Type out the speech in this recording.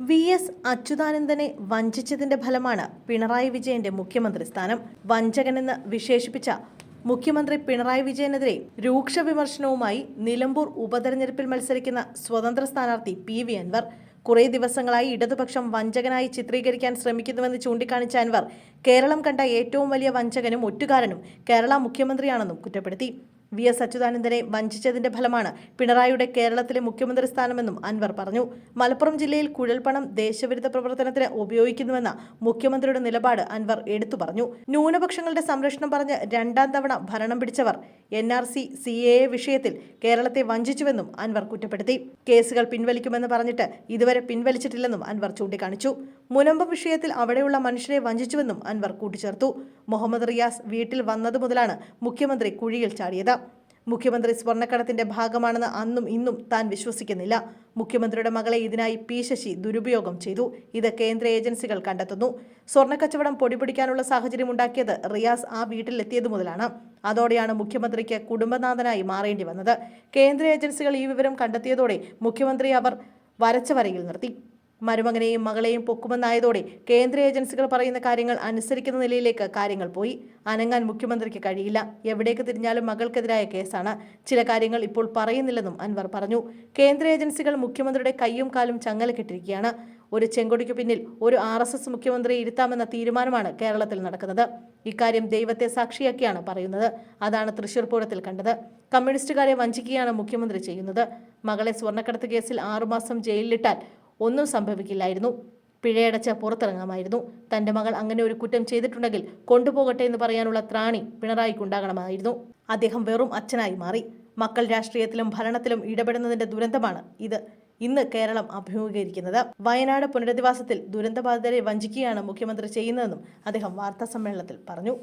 V S അച്യുതാനന്ദനെ വഞ്ചിച്ചതിന്റെ ഫലമാണ് പിണറായി വിജയന്റെ മുഖ്യമന്ത്രി സ്ഥാനം. വഞ്ചകനെന്ന് വിശേഷിപ്പിച്ച മുഖ്യമന്ത്രി പിണറായി വിജയനെതിരെ രൂക്ഷ വിമർശനവുമായി നിലമ്പൂർ ഉപതെരഞ്ഞെടുപ്പിൽ മത്സരിക്കുന്ന സ്വതന്ത്ര സ്ഥാനാർത്ഥി പി വി അൻവർ. കുറേ ദിവസങ്ങളായി ഇടതുപക്ഷം വഞ്ചകനായി ചിത്രീകരിക്കാൻ ശ്രമിക്കുന്നുവെന്ന് ചൂണ്ടിക്കാണിച്ച അൻവർ കേരളം കണ്ട ഏറ്റവും വലിയ വഞ്ചകനും ഒറ്റുകാരനും കേരള മുഖ്യമന്ത്രിയാണെന്നും കുറ്റപ്പെടുത്തി. വി എസ് അച്യുതാനന്ദനെ വഞ്ചിച്ചതിന്റെ ഫലമാണ് പിണറായിയുടെ കേരളത്തിലെ മുഖ്യമന്ത്രി സ്ഥാനമെന്നും അൻവർ പറഞ്ഞു. മലപ്പുറം ജില്ലയിൽ കുഴൽപ്പണം ദേശവിരുദ്ധ പ്രവർത്തനത്തിന് ഉപയോഗിക്കുന്നുവെന്ന മുഖ്യമന്ത്രിയുടെ നിലപാട് അൻവർ എടുത്തു പറഞ്ഞു. ന്യൂനപക്ഷങ്ങളുടെ സംരക്ഷണം പറഞ്ഞ് രണ്ടാം തവണ ഭരണം പിടിച്ചവർ N R C C A വിഷയത്തിൽ കേരളത്തെ വഞ്ചിച്ചുവെന്നും അൻവർ കുറ്റപ്പെടുത്തി. കേസുകൾ പിൻവലിക്കുമെന്ന് പറഞ്ഞിട്ട് ഇതുവരെ പിൻവലിച്ചിട്ടില്ലെന്നും അൻവർ ചൂണ്ടിക്കാണിച്ചു. മുനമ്പം വിഷയത്തിൽ അവിടെയുള്ള മനുഷ്യരെ വഞ്ചിച്ചുവെന്നും അൻവർ കൂട്ടിച്ചേർത്തു. മുഹമ്മദ് റിയാസ് വീട്ടിൽ വന്നതു മുതലാണ് മുഖ്യമന്ത്രി കുഴിയിൽ ചാടിയത്. മുഖ്യമന്ത്രി സ്വർണക്കടത്തിന്റെ ഭാഗമാണെന്ന് അന്നും ഇന്നും താൻ വിശ്വസിക്കുന്നില്ല. മുഖ്യമന്ത്രിയുടെ മകളെ ഇതിനായി പി ശശി ദുരുപയോഗം ചെയ്തു. ഇത് കേന്ദ്ര ഏജൻസികൾ കണ്ടെത്തുന്നു. സ്വർണക്കച്ചവടം പൊടിപിടിക്കാനുള്ള സാഹചര്യം ഉണ്ടാക്കിയത് റിയാസ് ആ വീട്ടിലെത്തിയതു മുതലാണ്. അതോടെയാണ് മുഖ്യമന്ത്രിക്ക് കുടുംബനാഥനായി മാറേണ്ടി വന്നത്. കേന്ദ്ര ഏജൻസികൾ ഈ വിവരം കണ്ടെത്തിയതോടെ മുഖ്യമന്ത്രി അവർ വരച്ച വരയിൽ നിർത്തി. മരുമകനെയും മകളെയും പൊക്കുമെന്നായതോടെ കേന്ദ്ര ഏജൻസികൾ പറയുന്ന കാര്യങ്ങൾ അനുസരിക്കുന്ന നിലയിലേക്ക് കാര്യങ്ങൾ പോയി. അനങ്ങാൻ മുഖ്യമന്ത്രിക്ക് കഴിയില്ല. എവിടേക്ക് തിരിഞ്ഞാലും മകൾക്കെതിരായ കേസാണ്. ചില കാര്യങ്ങൾ ഇപ്പോൾ പറയുന്നില്ലെന്നും അൻവർ പറഞ്ഞു. കേന്ദ്ര ഏജൻസികൾ മുഖ്യമന്ത്രിയുടെ കൈയും കാലും ചങ്ങല കെട്ടിരിക്കുകയാണ് ഒരു ചെങ്കൊടിക്ക് പിന്നിൽ ഒരു ആർ എസ് എസ് മുഖ്യമന്ത്രിയെ ഇരുത്താമെന്ന തീരുമാനമാണ് കേരളത്തിൽ നടക്കുന്നത്. ഇക്കാര്യം ദൈവത്തെ സാക്ഷിയാക്കിയാണ് പറയുന്നത്. അതാണ് തൃശൂർ പൂരത്തിൽ കണ്ടത്. കമ്മ്യൂണിസ്റ്റുകാരെ വഞ്ചിക്കുകയാണ് മുഖ്യമന്ത്രി ചെയ്യുന്നത്. മകളെ സ്വർണക്കടത്ത് കേസിൽ ആറുമാസം ജയിലിലിട്ടാൽ ഒന്നും സംഭവിക്കില്ലായിരുന്നു. പിഴയടച്ച് പുറത്തിറങ്ങാമായിരുന്നു. തന്റെ മകൾ അങ്ങനെ ഒരു കുറ്റം ചെയ്തിട്ടുണ്ടെങ്കിൽ കൊണ്ടുപോകട്ടെ എന്ന് പറയാനുള്ള ത്രാണി പിണറായിക്കുണ്ടാകണമായിരുന്നു. അദ്ദേഹം വെറും അച്ഛനായി മാറി. മക്കൾ രാഷ്ട്രീയത്തിലും ഭരണത്തിലും ഇടപെടുന്നതിന്റെ ദുരന്തമാണ് ഇത്. ഇന്ന് കേരളം അഭിമുഖീകരിക്കുന്നത്. വയനാട് പുനരധിവാസത്തിൽ ദുരന്തബാധിതരെ വഞ്ചിക്കുകയാണ് മുഖ്യമന്ത്രി ചെയ്യുന്നതെന്നും അദ്ദേഹം വാർത്താ സമ്മേളനത്തിൽ പറഞ്ഞു.